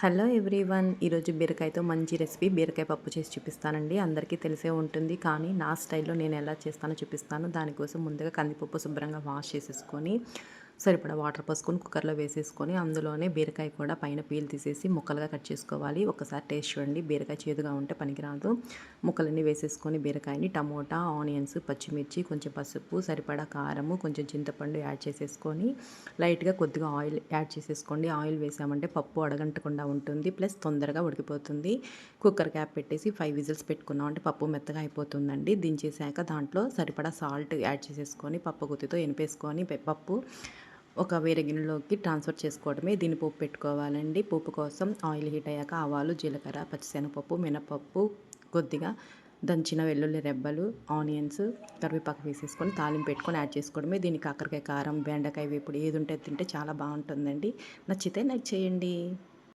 Hello everyone ఈరోజు బీరకాయతో మంచి recipe బీరకాయ పప్పు చేసి చూపిస్తానండి. అందరికీ తెలిసే ఉంటుంది కానీ నా స్టైల్లో నేను ఎలా చేస్తానో చూపిస్తాను. దానికోసం ముందుగా కందిపప్పు శుభ్రంగా వాష్ చేసేసుకొని సరిపడా వాటర్ పోసుకొని కుక్కర్లో వేసేసుకొని అందులోనే బీరకాయ కూడా పైన పీల్ తీసేసి ముక్కలుగా కట్ చేసుకోవాలి. ఒకసారి టేస్ట్ చూడండి. బీరకాయ చేదుగా ఉంటే పనికిరాదు. ముక్కలన్నీ వేసేసుకొని బీరకాయని టమోటా ఆనియన్స్ పచ్చిమిర్చి కొంచెం పసుపు సరిపడా కారము కొంచెం చింతపండు యాడ్ చేసేసుకొని లైట్గా కొద్దిగా ఆయిల్ యాడ్ చేసేసుకోండి. ఆయిల్ వేసామంటే పప్పు అడగంటకుండా ఉంటుంది. ప్లస్ తొందరగా ఉడికిపోతుంది. కుక్కర్ క్యాప్ పెట్టేసి ఫైవ్ విజిల్స్ పెట్టుకున్నాం అంటే పప్పు మెత్తగా అయిపోతుందండి. దించేసాక దాంట్లో సరిపడా సాల్ట్ యాడ్ చేసేసుకొని పప్పు గుత్తితో ఎనిపేసుకొని పప్పు ఒక వేరే గిన్నెలోకి ట్రాన్స్ఫర్ చేసుకోవడమే. దీన్ని పోపు పెట్టుకోవాలండి. పోపు కోసం ఆయిల్ హీట్ అయ్యాక ఆవాలు జీలకర్ర పచ్చిశనగపప్పు మినపప్పు కొద్దిగా దంచిన వెల్లుల్లి రెబ్బలు ఆనియన్స్ కరివేపాకు వేసేసుకొని తాలింపు పెట్టుకొని యాడ్ చేసుకోవడమే. దీనికి కాకరకాయ కారం బెండకాయ వేపుడు ఏది ఉంటే తింటే చాలా బాగుంటుందండి. నచ్చితే నాకు చేయండి.